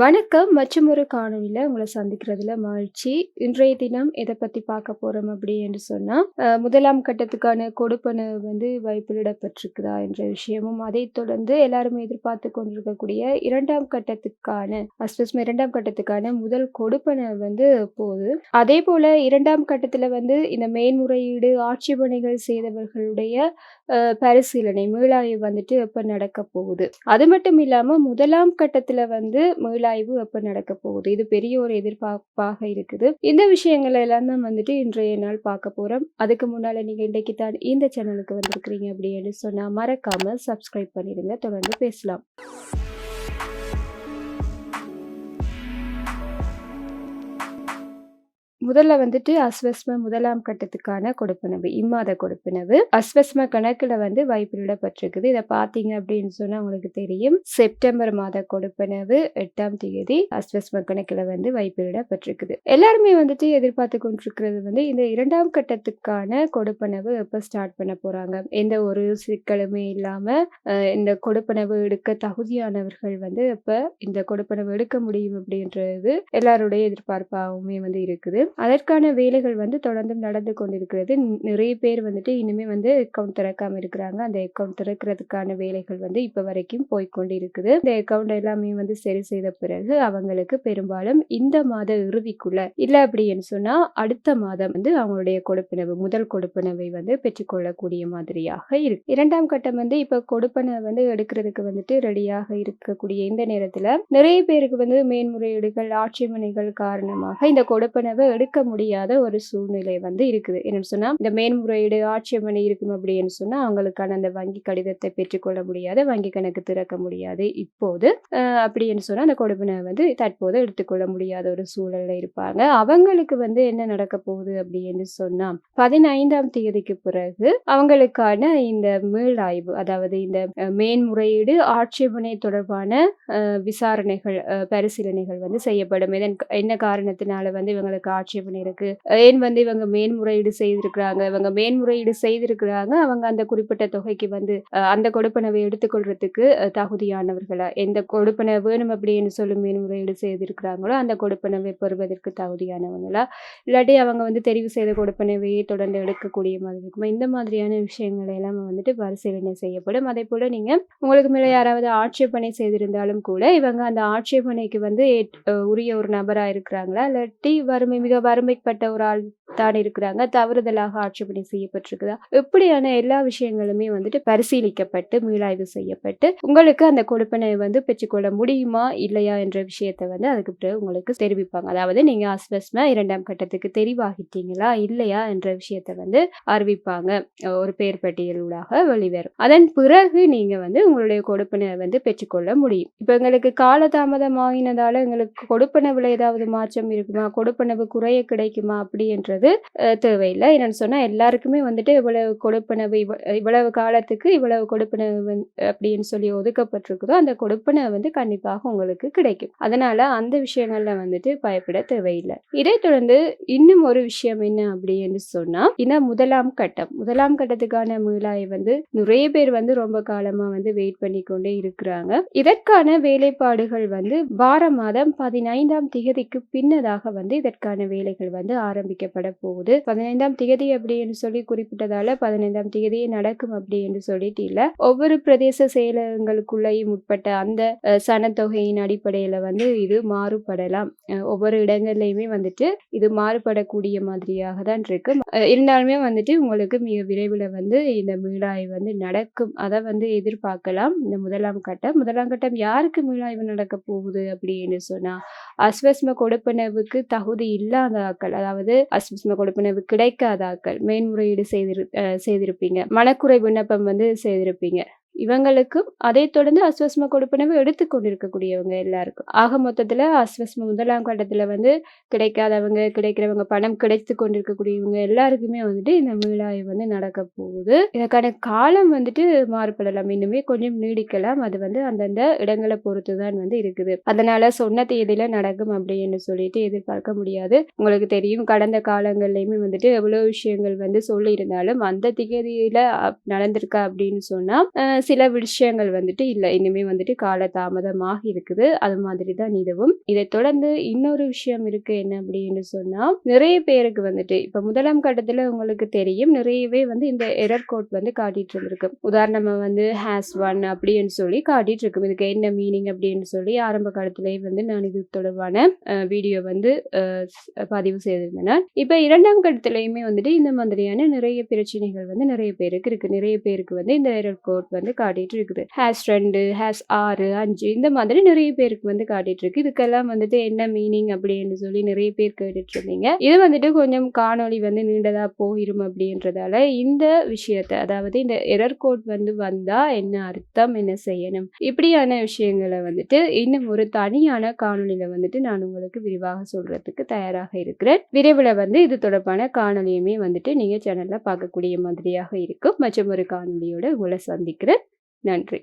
வணக்கம். மற்றும் ஒரு காணொலியில் உங்களை சந்திக்கிறதுல மகிழ்ச்சி. இன்றைய தினம் எதை பற்றி பார்க்க போகிறோம் அப்படி என்று சொன்னால் முதலாம் கட்டத்துக்கான கொடுப்பனவு வந்து வைப்பிலிடப்பட்டிருக்குதா என்ற விஷயமும் அதைத் தொடர்ந்து எல்லாருமே எதிர்பார்த்து கொண்டிருக்கக்கூடிய இரண்டாம் கட்டத்துக்கான அஸ்வஸ்ம இரண்டாம் கட்டத்துக்கான முதல் கொடுப்பனவு வந்து போகுது. அதே போல் இரண்டாம் கட்டத்தில் வந்து இந்த மேன்முறையீடு ஆட்சிபணிகள் செய்தவர்களுடைய பரிசீலனை மீளாய்வு வந்துட்டு எப்போ நடக்க போகுது? அது மட்டும் இல்லாமல் முதலாம் கட்டத்தில் வந்து மீளாய்வு எப்போ நடக்க போகுது. இது பெரிய ஒரு எதிர்பார்ப்பாக இருக்குது. இந்த விஷயங்கள் எல்லாம் தான் வந்துட்டு இன்றைய நாள் பார்க்க போகிறோம் அதுக்கு முன்னால் நீங்கள் இன்றைக்கு தான் இந்த சேனலுக்கு வந்திருக்கிறீங்க அப்படின்னு சொன்னால் மறக்காமல் சப்ஸ்கிரைப் பண்ணிடுங்க. தொடர்ந்து பேசலாம். முதல்ல வந்துட்டு அஸ்வஸ்ம முதலாம் கட்டத்துக்கான கொடுப்பனவு இம்மாத கொடுப்பனவு. அஸ்வஸ்ம கணக்குல வந்து வைப்பிலிடப்பட்டிருக்குது இதை பார்த்தீங்க அப்படின்னு சொன்னா உங்களுக்கு தெரியும். செப்டம்பர் மாத கொடுப்பனவு எட்டாம் தேதி அஸ்வஸ்ம கணக்குல வந்து வைப்பிலிடப்பட்டிருக்குது எல்லாருமே வந்துட்டு எதிர்பார்த்து கொண்டிருக்கிறது வந்து இந்த இரண்டாம் கட்டத்துக்கான கொடுப்பனவு எப்போ ஸ்டார்ட் பண்ண போறாங்க? எந்த ஒரு சிக்கலுமே இல்லாம இந்த கொடுப்பனவு எடுக்க தகுதியானவர்கள் வந்து எப்ப இந்த கொடுப்பனவு எடுக்க முடியும் அப்படின்றது எல்லாருடைய எதிர்பார்ப்பாகவுமே வந்து இருக்குது. அதற்கான வேலைகள் வந்து தொடர்ந்து நடந்து கொண்டிருக்கிறது. நிறைய பேர் வந்துட்டு இனிமே வந்து அக்கௌண்ட் திறக்காமல் இருக்கிறாங்க. அந்த அக்கௌண்ட் திறக்கிறதுக்கான வேலைகள் வந்து இப்போ வரைக்கும் போய்கொண்டு இருக்குது இந்த அக்கௌண்ட் எல்லாமே வந்து சரி செய்த பிறகு அவங்களுக்கு பெரும்பாலும் இந்த மாத இறுதிக்குள்ள இல்லை அப்படின்னு சொன்னால் அடுத்த மாதம் வந்து அவங்களுடைய கொடுப்பனவு முதல் கொடுப்பனவை வந்து பெற்றுக்கொள்ளக்கூடிய மாதிரியாக இருக்கு. இரண்டாம் கட்டம் வந்து இப்போ கொடுப்பனை வந்து எடுக்கிறதுக்கு வந்துட்டு ரெடியாக இருக்கக்கூடிய இந்த நேரத்தில் நிறைய பேருக்கு வந்து மேன்முறையீடுகள் ஆட்சேபனைகள் காரணமாக இந்த கொடுப்பனவை எடுக்க முடியாத ஒரு சூழ்நிலை வந்து இருக்குது. என்னன்னு சொன்னா இந்த மேன்முறையீடு ஆட்சேபனை இருக்கும் அப்படின்னு சொன்னா அவங்களுக்கான அந்த வங்கி கடிதத்தை பெற்றுக்கொள்ள முடியாது வங்கி கணக்கு திறக்க முடியாது. இப்போது அப்படின்னு சொன்னா அந்த கொடுப்பனை வந்து தற்போது எடுத்துக்கொள்ள முடியாத ஒரு சூழல்ல இருப்பாங்க. அவங்களுக்கு வந்து என்ன நடக்க போகுது அப்படின்னு சொன்னா பதினைந்தாம் தேதிக்கு பிறகு அவங்களுக்கான இந்த மீளாய்வு அதாவது இந்த மேன்முறையீடு ஆட்சேபனை தொடர்பான விசாரணைகள் பரிசீலனைகள் வந்து செய்யப்படும். இதன் என்ன காரணத்தினால வந்து இவங்களுக்கு ஆட்சி ஆட்சேபனை இருக்கு. ஏன் வந்து இவங்க மேன்முறையீடு செய்திருக்கிறாங்க? இவங்க மேன்முறையீடு செய்திருக்கிறாங்க. அவங்க அந்த குறிப்பிட்ட தொகைக்கு வந்து அந்த கொடுப்பனவை எடுத்துக்கொள்றதுக்கு தகுதியானவர்களா? எந்த கொடுப்பனை வேணும் அப்படின்னு சொல்லி மேன்முறையீடு செய்திருக்கிறாங்களோ அந்த கொடுப்பனவை பெறுவதற்கு தகுதியானவங்களா? இல்லாட்டி அவங்க வந்து தெரிவு செய்த கொடுப்பனவையே தொடர்ந்து எடுக்கக்கூடிய மாதிரி இருக்குமா? இந்த மாதிரியான விஷயங்கள் எல்லாம் வந்துட்டு பரிசீலனை செய்யப்படும். அதே போல நீங்க உங்களுக்கு மேல யாராவது ஆட்சேபனை செய்திருந்தாலும் கூட இவங்க அந்த ஆட்சேபனைக்கு வந்து உரிய ஒரு நபரா இருக்கிறாங்களா? இல்லாட்டி வறுமை மிக வறுமைப்பட்ட ஒரு ஆள். தான் இருக்கிறாங்க. தவறுதலாக ஆட்சேபனை செய்யப்பட்டிருக்குதா? இப்படியான எல்லா விஷயங்களுமே வந்துட்டு பரிசீலிக்கப்பட்டு மீளாய்வு செய்யப்பட்டு உங்களுக்கு அந்த கொடுப்பனை வந்து பெற்றுக்கொள்ள முடியுமா இல்லையா என்ற விஷயத்தை வந்து அதுக்கு பிறகு உங்களுக்கு தெரிவிப்பாங்க. அதாவது நீங்க அஸ்வஸ்மா இரண்டாம் கட்டத்துக்கு தெரிவாகிட்டீங்களா இல்லையா என்ற விஷயத்தை வந்து அறிவிப்பாங்க. ஒரு பெயர் பட்டியலூடாக வெளிவரும். அதன் பிறகு நீங்க வந்து உங்களுடைய கொடுப்பனை வந்து பெற்றுக்கொள்ள முடியும். இப்போ எங்களுக்கு காலதாமதமாகினதால எங்களுக்கு கொடுப்பனவுல ஏதாவது மாற்றம் இருக்குமா? கொடுப்பனவு குறைய கிடைக்குமா? அப்படின்றது அஹ், தேவையில்லை. என்னென்னு சொன்னால் எல்லாருக்குமே வந்துட்டு இவ்வளவு கொடுப்பனவு இவ்வ- இவ்வளவு காலத்துக்கு இவ்வளவு கொடுப்பனவு அப்படின்னு சொல்லி ஒதுக்கப்பட்டிருக்குதோ அந்த கொடுப்பனை வந்து கண்டிப்பாக உங்களுக்கு கிடைக்கும். அதனால அந்த விஷயங்கள்ல வந்துட்டு பயப்பட தேவையில்லை. இதை தொடர்ந்து இன்னும் ஒரு விஷயம் என்ன அப்படின்னு சொன்னா இன்னும் முதலாம் கட்டம். முதலாம் கட்டத்துக்கான மீளாய் வந்து நிறைய பேர் வந்து ரொம்ப காலமா வந்து வெயிட் பண்ணி கொண்டே இருக்கிறாங்க. இதற்கான வேலைப்பாடுகள் வந்து வார மாதம் பதினைந்தாம் திகதிக்கு பின்னதாக வந்து இதற்கான வேலைகள் வந்து ஆரம்பிக்கப்பட போகுது. பதினைந்தாம் திகதி அப்படின்னு சொல்லி குறிப்பிட்டதால பதினைந்தாம் திகதியே நடக்கும் அப்படின்னு சொல்லிட்டு இல்ல ஒவ்வொரு பிரதேச செயலகங்களுக்குள்ளேயும் உட்பட்ட அந்த சனத்தொகையின் அடிப்படையில வந்து இது மாறுபடலாம். ஒவ்வொரு இடங்கள்லயுமே வந்துட்டு இது மாறுபடக்கூடிய மாதிரியாக தான் இருக்கு. இருந்தாலுமே வந்துட்டு உங்களுக்கு மிக விரைவில் வந்து இந்த மீளாய்வு வந்து நடக்கும். அதை வந்து எதிர்பார்க்கலாம். இந்த முதலாம் கட்டம். முதலாம் கட்டம் யாருக்கு மீளாய்வு நடக்க போகுது அப்படின்னு சொன்னா அஸ்வஸ்ம கொடுப்பனவுக்கு தகுதி இல்லாத ஆக்கள் அதாவது அஸ்வஸ்ம கொடுப்பினவு கிடைக்காதாக்கள். மேன்முறையீடு செய்திரு அஹ் செய்திருப்பீங்க. மனக்குறை விண்ணப்பம் வந்து செய்திருப்பீங்க. இவங்களுக்கும் அதை தொடர்ந்து அஸ்வஸ்ம கொடுப்பனவு எடுத்துக்கொண்டிருக்கக்கூடியவங்க எல்லாருக்கும். ஆக மொத்தத்தில் அஸ்வஸ்ம முதலாம் கட்டத்தில் வந்து கிடைக்காதவங்க கிடைக்கிறவங்க பணம் கிடைத்து கொண்டிருக்கக்கூடியவங்க எல்லாருக்குமே வந்துட்டு இந்த மீளாய் வந்து நடக்க போகுது. இதற்கான காலம் வந்துட்டு மாறுபடலாம். இன்னுமே கொஞ்சம் நீடிக்கலாம். அது வந்து அந்தந்த இடங்களை பொறுத்து தான் வந்து இருக்குது. அதனால சொன்ன தேதியில நடக்கும் அப்படின்னு சொல்லிட்டு எதிர்பார்க்க முடியாது. உங்களுக்கு தெரியும் கடந்த காலங்கள்லையுமே வந்துட்டு எவ்வளோ விஷயங்கள் வந்து சொல்லியிருந்தாலும் அந்த திகதியில அப்- நடந்திருக்கா அப்படின்னு சொன்னா சில விஷயங்கள் வந்துட்டு இல்லை. இனிமே வந்துட்டு கால தாமதமாக இருக்குது. அது மாதிரி தான் இதுவும். இதை தொடர்ந்து இன்னொரு விஷயம் இருக்கு. என்ன அப்படின்னு சொன்னால் நிறைய பேருக்கு வந்துட்டு இப்ப முதலாம் கட்டத்தில் உங்களுக்கு தெரியும். நிறையவே வந்து இந்த எரர் கோட் வந்து காட்டிட்டு இருந்திருக்கு. உதாரணமாக வந்து ஹேஸ் ஒன் அப்படின்னு சொல்லி காட்டிட்டு இருக்கும் இதுக்கு என்ன மீனிங் அப்படின்னு சொல்லி ஆரம்ப காலத்திலேயே வந்து நான் இது தொடர்பான வீடியோ வந்து பதிவு செய்திருந்தேன். இப்ப இரண்டாம் கட்டத்திலையுமே வந்துட்டு இந்த மாதிரியான நிறைய பிரச்சனைகள் வந்து நிறைய பேருக்கு இருக்கு. நிறைய பேருக்கு வந்து இந்த எரர் கோட் வந்து காட்டிட்டு இருக்குது ஹேஸ் ரெண்டு ஹேஸ் ஆறு அஞ்சு இந்த மாதிரி நிறைய பேருக்கு வந்து காட்டிகிட்டு இருக்கு இதுக்கெல்லாம் வந்துட்டு என்ன மீனிங் அப்படின்னு சொல்லி நிறைய பேர் கேட்டுட்டு இருந்தீங்க இது வந்துட்டு கொஞ்சம் காணொளி வந்து நீண்டதாக போயிடும் அப்படின்றதால இந்த விஷயத்தை அதாவது இந்த எரர் கோட் வந்து வந்தால் என்ன அர்த்தம் என்ன செய்யணும் இப்படியான விஷயங்களை வந்துட்டு இன்னும் ஒரு தனியான காணொலியில் வந்துட்டு நான் உங்களுக்கு விரிவாக சொல்கிறதுக்கு தயாராக இருக்கிறேன். விரைவில் வந்து இது தொடர்பான காணொலியுமே வந்துட்டு நீங்கள் சேனலில் பார்க்கக்கூடிய மாதிரியாக இருக்கும். மற்றும் ஒரு காணொளியோட உங்களை சந்திக்கிறேன். நன்றி